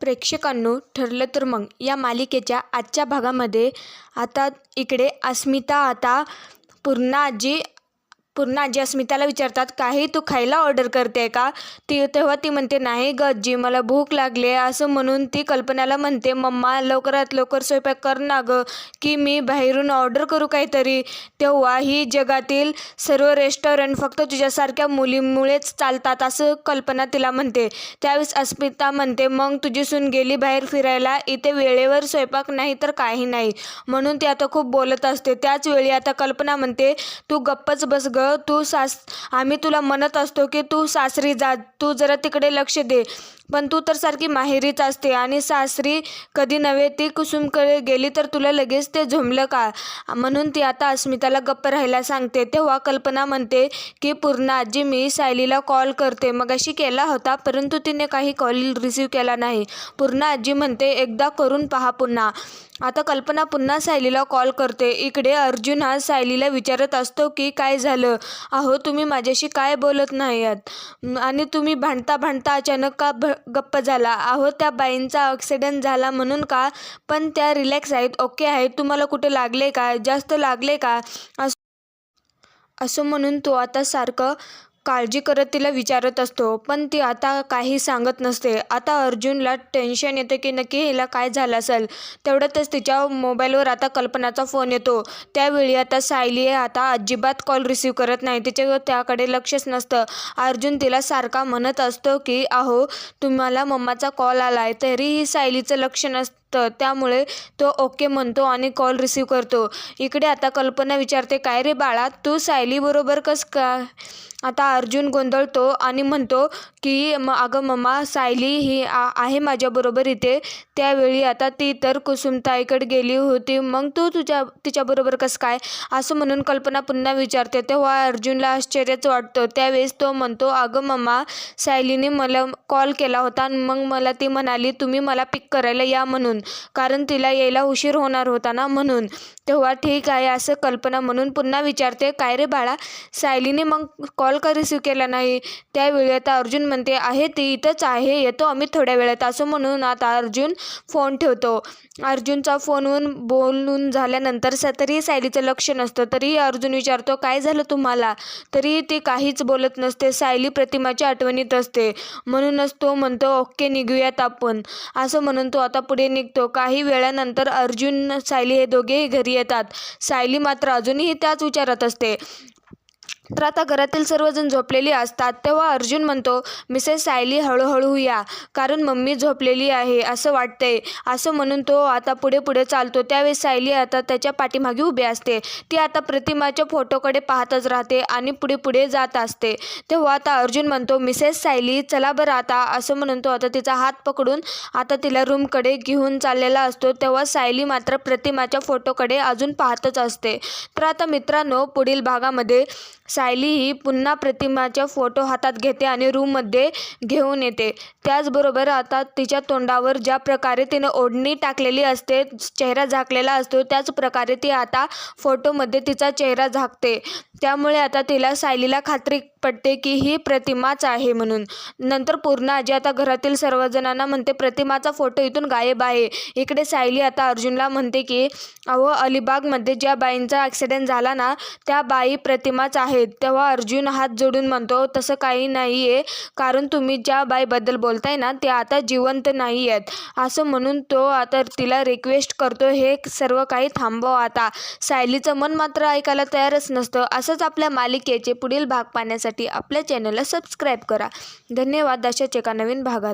प्रेक्षकांनो ठरलं तर मग. या मालिकेच्या आजच्या भागामध्ये आता इकडे अस्मिता आता पूर्णा आजी पूर्ण आजी अस्मिताला विचारतात काही तू खायला ऑर्डर करते का? ती तेव्हा ती म्हणते नाही ग आजी मला भूक लागली आहे असं म्हणून ती कल्पनाला म्हणते मम्मा लवकरात लवकर स्वयंपाक कर ना गं की मी बाहेरून ऑर्डर करू काहीतरी. तेव्हा ही जगातील सर्व रेस्टॉरंट फक्त तुझ्यासारख्या मुलीमुळेच चालतात असं कल्पना तिला म्हणते. त्यावेळेस अस्मिता म्हणते मग तुझी सून गेली बाहेर फिरायला इथे वेळेवर स्वयंपाक नाही तर काही नाही. म्हणून ती आता खूप बोलत असते. त्याच वेळी आता कल्पना म्हणते तू गप्पच बस ग तू सास आम्ही तुला म्हणत असतो की तू सासरी जा तू जरा तिकडे लक्ष दे. पण तू तर सारखी माहेरीच असते आणि सासरी कधी नव्हे ती कुसुमकडे गेली तर तुला लगेच ते झोंबलं का? म्हणून ती आता अस्मिताला गप्प राहायला सांगते. तेव्हा कल्पना म्हणते की पूर्ण आजी मी सायलीला कॉल करते. मग अशी केला होता परंतु तिने काही कॉल रिसीव केला नाही. पूर्ण आजी म्हणते एकदा करून पहा पुन्हा. आता कल्पना पुन्हा सायलीला कॉल करते. इकडे अर्जुन हा सायलीला विचारत असतो की काय झालं? अहो तुम्ही माझ्याशी काय बोलत नाही आहात आणि तुम्ही भांडता भांडता अचानक का भ गप्प झाला. अहो त्या बाईंचा ॲक्सिडेंट झाला म्हणून का? पण त्या रिलॅक्स आहेत ओके आहेत. तुम्हाला कुठे लागले का? जास्त लागले का? असं असं म्हणून तो आता सारखं काळजी करत तिला विचारत असतो. पण ती आता काही सांगत नसते. आता अर्जुनला टेन्शन येतं की नक्की हिला काय झालं असेल? तेवढ्यातच तिच्या मोबाईलवर आता कल्पनाचा फोन येतो. त्यावेळी आता सायली आता अजिबात कॉल रिसीव करत नाही. तिच्या त्याकडे लक्षच नसतं. अर्जुन तिला सारखा म्हणत असतो की अहो तुम्हाला मम्माचा कॉल आला आहे तरीही सायलीचं लक्ष नसतं. त्यामुळे तो ओके म्हणतो आणि कॉल रिसीव करतो. इकडे आता कल्पना विचारते काय रे बाळा तू सायलीबरोबर कस का? आता अर्जुन गोंधळतो आणि म्हणतो की म अगं मम्मा सायली ही आ आहे माझ्याबरोबर इथे. त्यावेळी आता ती तर कुसुमताईकडे गेली होती. मग तू तुझ्या तिच्याबरोबर कसं काय? असं म्हणून कल्पना पुन्हा विचारते. तेव्हा अर्जुनला आश्चर्यच वाटतं. त्यावेळेस तो म्हणतो अगं मम्मा सायलीने मला कॉल केला होता मग मला ती म्हणाली तुम्ही मला पिक करायला या म्हणून. कारण तिला यायला उशीर होणार होता ना म्हणून. तेव्हा ठीक आहे असं कल्पना म्हणून पुन्हा विचारते काय रे बाळा? सायलीने मग कॉल का रिसीव केला नाही? त्यावेळी आता अर्जुन म्हणते आहे ती इथंच आहे येतो आम्ही थोड्या वेळात असं म्हणून आता अर्जुन फोन ठेवतो. अर्जुनचा फोनवरून बोलून झाल्यानंतर स तरी सायलीचं लक्ष नसतं. तरीही अर्जुन विचारतो काय झालं तुम्हाला? तरीही ती काहीच बोलत नसते. सायली प्रतिमाच्या आठवणीत असते. म्हणूनच तो म्हणतो ओके निघूयात आपण. असं म्हणून तो आता पुढे निघतो. काही वेळानंतर अर्जुन सायली हे दोघेही घरी येतात. सायली मात्र अजूनही त्याच विचारात असते. तर आता घरातील सर्वजण झोपलेली असतात. तेव्हा अर्जुन म्हणतो मिसेस सायली हळूहळू या. कारण मम्मी झोपलेली आहे असं वाटतंय. असं म्हणून तो आता पुढे पुढे चालतो. त्यावेळेस सायली आता त्याच्या पाठीमागे उभी असते. ती आता प्रतिमाच्या फोटोकडे पाहतच राहते आणि पुढे पुढे जात असते. तेव्हा आता अर्जुन म्हणतो मिसेस सायली चला बरं आता. असं म्हणून तो आता तिचा हात पकडून आता तिला रूमकडे घेऊन चाललेला असतो. तेव्हा सायली मात्र प्रतिमाच्या फोटोकडे अजून पाहतच असते. तर आता मित्रांनो पुढील भागामध्ये सायली ही पुन्हा प्रतिमाच्या फोटो हातात घेते आणि रूममध्ये घेऊन येते. त्याचबरोबर आता तिच्या तोंडावर ज्या प्रकारे तिनं ओढणी टाकलेली असते चेहरा झाकलेला असतो त्याच प्रकारे ती आता फोटोमध्ये तिचा चेहरा झाकते. त्यामुळे आता तिला सायलीला खात्री पटते की ही प्रतिमाच आहे म्हणून. नंतर पूर्ण आजी आता घरातील सर्वजणांना म्हणते प्रतिमाचा फोटो इथून गायब आहे. इकडे सायली आता अर्जुनला म्हणते की अहो अलिबागमध्ये ज्या बाईंचा ॲक्सिडेंट झाला ना त्या बाई प्रतिमाच आहेत. तेव्हा अर्जुन हात जोडून म्हणतो तसं काही नाही आहे कारण तुम्ही ज्या बाईबद्दल बोलताय ना ते आता जिवंत नाही आहेत असं म्हणून तो आता तिला रिक्वेस्ट करतो हे सर्व काही थांबव आता. सायलीचं मन मात्र ऐकायला तयारच नसतं. असंच आपल्या मालिकेचे पुढील भाग पाहण्यासाठी. पाहण्यासाठी आपल्या चॅनलला सबस्क्राईब करा. धन्यवाद अशाच एका नवीन भागात.